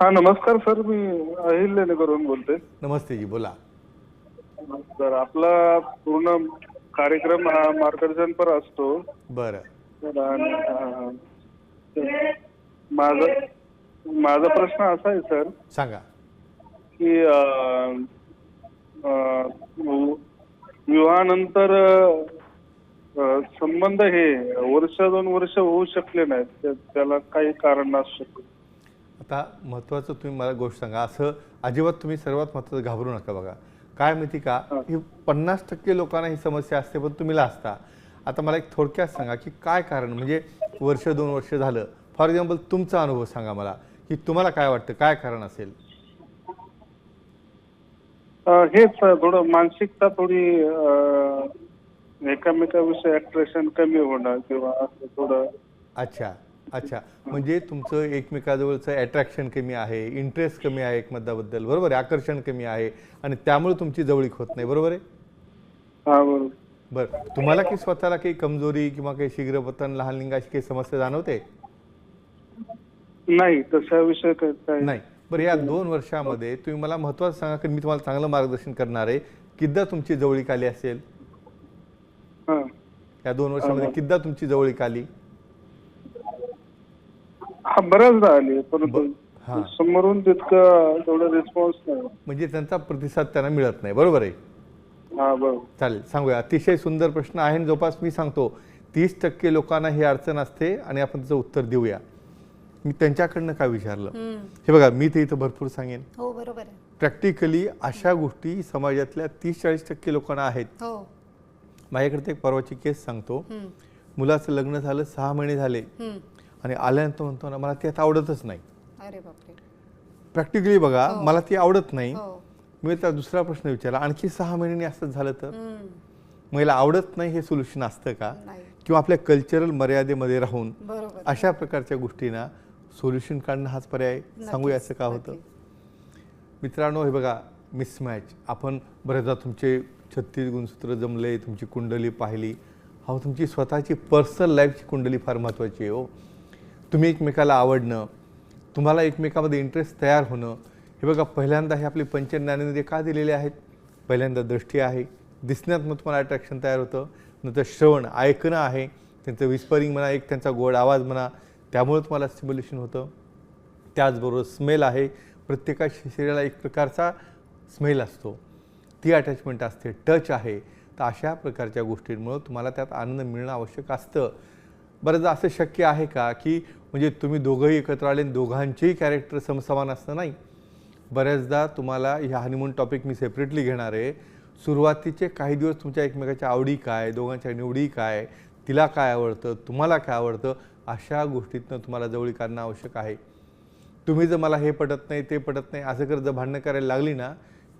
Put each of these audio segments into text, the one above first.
हा नमस्कार सर मी अहिल्यानगरहून बोलतोय. नमस्ते जी बोला. तर आपला पूर्ण कार्यक्रम हा मार्गदर्शनपर असतो. बरं. तर आणि, अं, तर माझा माझा प्रश्न असा आहे सर सांगा. की अं, अं, वि- विवाहानंतर अं, संबंध हे वर्ष दोन वर्ष होऊ शकले नाहीत. त्या- त्याला काही कारण असू शकतं आता महत्त्वाचं तुम्ही मला गोष्ट सांगा. असं अजिबात तुम्ही सर्वात महत्त्वाचं घाबरू नका बघा. काय माहिती का? ही. पन्नास टक्के लोकांना ही समस्या असते पण तुम्हीला असता आता मला एक थोडक्यात सांगा की काय कारण? म्हणजे वर्ष दोन वर्ष झालं. फॉर एक्झाम्पल तुमचा अनुभव सांगा मला. की तुम्हाला काय वाटतं? काय कारण असेल? हेच थोडं मानसिकता थोडी एकामेकाविषयी अट्रॅक्शन कमी होणं किंवा थोडं. अच्छा. अच्छा. म्हणजे तुमचं एकमेकाजवळचं अट्रॅक्शन कमी आहे इंटरेस्ट कमी आहे एकमेकाबद्दल बरोबर आहे आकर्षण कमी आहे आणि त्यामुळे तुमची जवळीक होत नाही. बरोबर आहे? हा बरं. तुम्हाला की स्वतःला काही कमजोरी किंवा काही शीघ्रपतन लहान लिंगाची काही समस्या जाणवते? नाही तशा विषय नाही. बरं या दोन वर्षामध्ये तुम्ही मला महत्त्वाचं सांगा की मी तुम्हाला चांगलं मार्गदर्शन करणार आहे. किद्दा तुमची जवळीक आली असेल. या दोन वर्षामध्ये किद्दा तुमची जवळीक आली? हा बऱ्याचदा आली परंतु हा. समोरून तितकं तेवढं रिस्पॉन्स नाही म्हणजे त्यांचा प्रतिसाद त्यांना मिळत नाही. बरोबर आहे? हा बरोबर. चालेल सांगूया. अतिशय सुंदर प्रश्न आहे आणि जवळपास मी सांगतो. तीस टक्के लोकांना ही अडचण असते आणि आपण त्याचं उत्तर देऊया. मी त्यांच्याकडनं काय विचारलं. हे बघा मी ते इथं भरपूर सांगेन. हो बरोबर आहे. प्रॅक्टिकली अशा गोष्टी समाजातल्या तीस चाळीस टक्के लोकांना आहेत. हो. माझ्याकडे एक परवाची केस सांगतो. हम्म. मुलाचं लग्न झालं सहा महिने झाले. हम्म. आणि आल्यानंतर म्हणतो ना मला ती आता आवडतच नाही. अरे बापरे. प्रॅक्टिकली बघा हो. मला ती आवडत नाही. हो. मी त्याला दुसरा प्रश्न विचारला आणखी सहा महिन्यांनी असंच झालं तर? याला आवडत नाही हे सोल्युशन असतं का? किंवा आपल्या कल्चरल मर्यादेमध्ये राहून? अशा प्रकारच्या गोष्टींना सोल्युशन काढणं हाच पर्याय सांगूया असं का होतं. मित्रांनो हे बघा मिसमॅच आपण बरेचदा तुमचे छत्तीस गुणसूत्र जमले तुमची कुंडली पाहिली. हा तुमची स्वतःची पर्सनल लाईफची कुंडली फार महत्त्वाची आहे हो. तुम्ही एकमेकाला आवडणं तुम्हाला एकमेकामध्ये इंटरेस्ट तयार होणं हे बघा पहिल्यांदा हे आपले पंचज्ञानेंद्रिय का दिलेले आहेत? पहिल्यांदा दृष्टी आहे दिसण्यात मग तुम्हाला अट्रॅक्शन तयार होतं नंतर श्रवण ऐकणं आहे त्यांचं विस्परिंग म्हणा एक त्यांचा गोड आवाज म्हणा त्यामुळे तुम्हाला स्टिम्युलेशन होतं. त्याचबरोबर स्मेल आहे प्रत्येका शरीराला एक प्रकारचा स्मेल असतो. ती अटॅचमेंट असते टच आहे. तर अशा प्रकारच्या गोष्टींमुळं तुम्हाला त्यात आनंद मिळणं आवश्यक असतं. बरंचदा असं शक्य आहे का की म्हणजे तुम्ही दोघंही एकत्र आले आणि दोघांचेही कॅरेक्टर समसमान असतं नाही? बऱ्याचदा तुम्हाला ह्या हनीमून टॉपिक मी सेपरेटली घेणार आहे. सुरुवातीचे काही दिवस तुमच्या एकमेकाच्या आवडी काय दोघांच्या निवडी काय तिला काय आवडतं तुम्हाला काय आवडतं अशा गोष्टीतनं तुम्हाला जवळीक आणणं आवश्यक आहे. तुम्ही जर मला हे पटत नाही ते पटत नाही असं करत जर भांडणं करायला लागली ना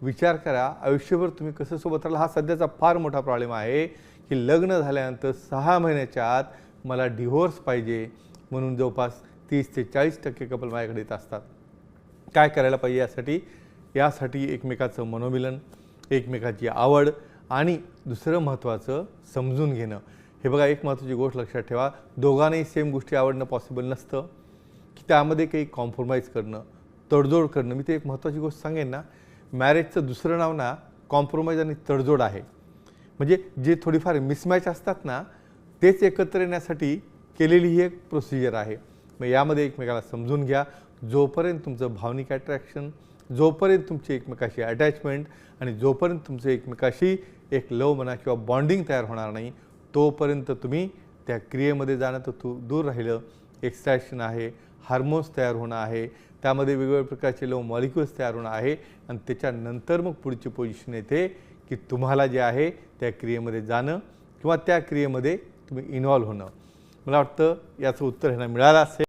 विचार करा आयुष्यभर तुम्ही कसं सोबत राहिला हा सध्याचा फार मोठा प्रॉब्लेम आहे की लग्न झाल्यानंतर सहा महिन्याच्या आत मला डिव्होर्स पाहिजे म्हणून जवळपास तीस ते चाळीस टक्के कपल माझ्याकडे येत असतात. काय करायला पाहिजे यासाठी? यासाठी एकमेकाचं मनोमिलन एकमेकाची आवड आणि दुसरं महत्त्वाचं समजून घेणं. हे बघा एक महत्त्वाची गोष्ट लक्षात ठेवा. दोघांनाही सेम गोष्टी आवडणं पॉसिबल नसतं. की त्यामध्ये काही कॉम्प्रोमाइज करणं तडजोड करणं. मी ते एक महत्त्वाची गोष्ट सांगेन ना. मॅरेजचं दुसरं नाव ना कॉम्प्रोमाइज आणि तडजोड आहे. म्हणजे जे थोडीफार मिसमॅच असतात ना तेच एकत्र येण्यासाठी केलेली ही एक प्रोसिजर आहे. मग यामध्ये एकमेकाला समजून घ्या. जोपर्यंत तुमचं भावनिक अट्रॅक्शन जोपर्यंत तुमची एकमेकाशी अटॅचमेंट आणि जोपर्यंत तुमचं एकमेकाशी एक लव म्हणा किंवा बॉन्डिंग तयार होणार नाही तोपर्यंत तुम्ही त्या क्रियेमध्ये जाणं तर तू दूर राहिलं. एक्स्ट्रॅक्शन आहे हार्मोन्स तयार होणं आहे त्यामध्ये वेगवेगळ्या प्रकारचे लव मॉलिक्युल्स तयार होणं आहे आणि त्याच्यानंतर मग पुढची पोझिशन येते की तुम्हाला जे आहे त्या क्रियेमध्ये जाणं किंवा त्या क्रियेमध्ये तुम्ही इन्व्हॉल्व्ह होणं. मला वाटतं याचं उत्तर ह्यांना मिळालं असेल.